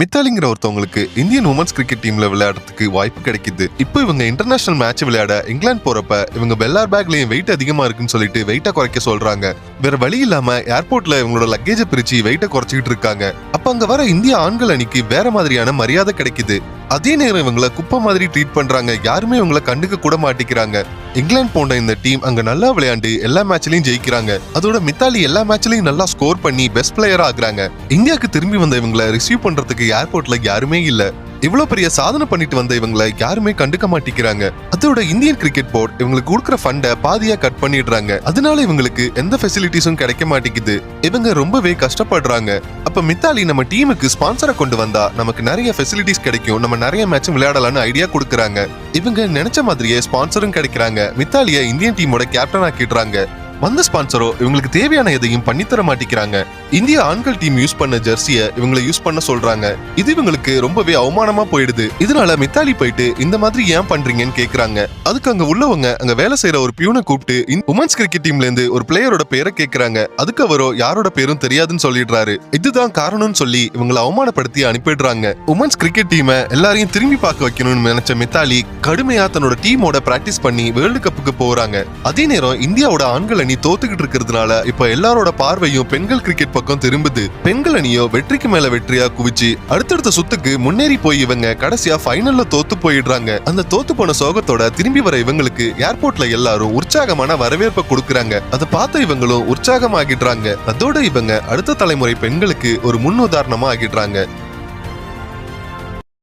மித்தாலிங்கிற ஒருத்தவங்களுக்கு Indian women's cricket டீம்ல விளையாடுறதுக்கு வாய்ப்பு கிடைக்குது. இப்போ இவங்க இன்டர்நேஷனல் மேட்ச் விளையாட இங்கிலாந்து போறப்ப இவங்க பெல்லார் பேக்லயும் வெயிட் அதிகமா இருக்குன்னு சொல்லிட்டு வெயிட்டை குறைக்க சொல்றாங்க. வேற வழி இல்லாம ஏர்போர்ட்ல இவங்களோட லக்கேஜை பிரிச்சு வெயிட்டை குறைச்சிக்கிட்டு இருக்காங்க. அப்ப அங்க வர இந்திய ஆண்கள் அணிக்கு வேற மாதிரியான மரியாதை கிடைக்குது. அதே நேரம் இவங்களை குப்பை மாதிரி ட்ரீட் பண்றாங்க. யாருமே இவங்கள கண்டுக்க கூட மாட்டிக்கிறாங்க. இங்கிலாந்து போன்ற இந்த டீம் அங்க நல்லா விளையாண்டு எல்லா மேட்ச்லயும் ஜெயிக்கிறாங்க. அதோட மித்தாலி எல்லா மேட்ச்லயும் நல்லா ஸ்கோர் பண்ணி பெஸ்ட் பிளேயரா ஆகுறாங்க. இந்தியாவுக்கு திரும்பி வந்த இவங்கள ரிசீவ் பண்றதுக்கு ஏர்போர்ட்ல யாருமே இல்லை. இவ்வளவு பெரிய சாதனை பண்ணிட்டு வந்த இவங்கள யாருமே கண்டுக்க மாட்டேங்கிறாங்க. அதோட இந்தியன் கிரிக்கெட் போர்டு இவங்களுக்கு கொடுக்குற ஃபண்டை பாதியா கட் பண்ணிடுறாங்க. அதனால இவங்களுக்கு எந்த ஃபெசிலிட்டிஸும் கிடைக்க மாட்டேங்குது. இவங்க ரொம்பவே கஷ்டப்படுறாங்க. அப்ப மித்தாலி நம்ம டீமுக்கு ஸ்பான்சரை கொண்டு வந்தா நமக்கு நிறைய ஃபெசிலிட்டிஸ் கிடைக்கும். நம்ம நிறைய மேட்சும் விளையாடலாம்னு ஐடியா கொடுக்குறாங்க. இவங்க நினைச்ச மாதிரியே ஸ்பான்சரும் கிடைக்கிறாங்க. மித்தாலிய இந்தியன் டீமோட கேப்டன் ஆக்கிடுறாங்க. வந்த ஸ்பான்சரோ இவங்களுக்கு தேவையான எதையும் பண்ணித்தர மாட்டேங்கிறாங்க. இந்திய ஆண்கள் டீம் யூஸ் பண்ண ஜெர்சிய இவங்களை யூஸ் பண்ண சொல்றாங்க. இது இவங்களுக்கு ரொம்பவே அவமானமா போயிடுது. இதனால மித்தாலி போயிட்டு இந்த மாதிரி ஏன் பண்றீங்கன்னு கேக்குறாங்க. அதுக்கு அங்க உள்ளவங்க அங்க வேலை செய்யற ஒரு பியூனை கூப்பிட்டு உமன்ஸ் கிரிக்கெட் டீம்ல இருந்து ஒரு பிளேயரோட பேரை கேக்குறாங்க. அதுக்கு அவரோ யாரோட பேரும் தெரியாதுன்னு சொல்லிடுறாரு. இதுதான் காரணம்னு சொல்லி இவங்களை அவமானப்படுத்தி அனுப்பிடுறாங்க. உமன்ஸ் கிரிக்கெட் டீமை எல்லாரையும் திரும்பி பார்க்க வைக்கணும்னு நினைச்ச மித்தாலி கடுமையா தன்னோட டீமோட பிராக்டிஸ் பண்ணி வேர்ல்டு கப்புக்கு போறாங்க. அதே நேரம் இந்தியாவோட ஆண்கள் அணி தோத்துக்கிட்டு இருக்கிறதுனால இப்ப எல்லாரோட பார்வையும் பெண்கள் கிரிக்கெட் பக்கம் திரும்புது. பெண்கள் அணியோ வெற்றிக்கு மேல வெற்றியா குவிச்சு அடுத்தடுத்த சுத்துக்கு முன்னேறி போய் இவங்க கடைசியா ஃபைனல்ல தோத்து போயிடுறாங்க. அந்த தோத்து போன சோகத்தோட திரும்பி வர இவங்களுக்கு ஏர்போர்ட்ல எல்லாரும் உற்சாகமான வரவேற்பை கொடுக்கறாங்க. அதை பார்த்த இவங்களும் உற்சாகமாகிடுறாங்க. அதோட இவங்க அடுத்த தலைமுறை பெண்களுக்கு ஒரு முன் உதாரணமா ஆகிடுறாங்க.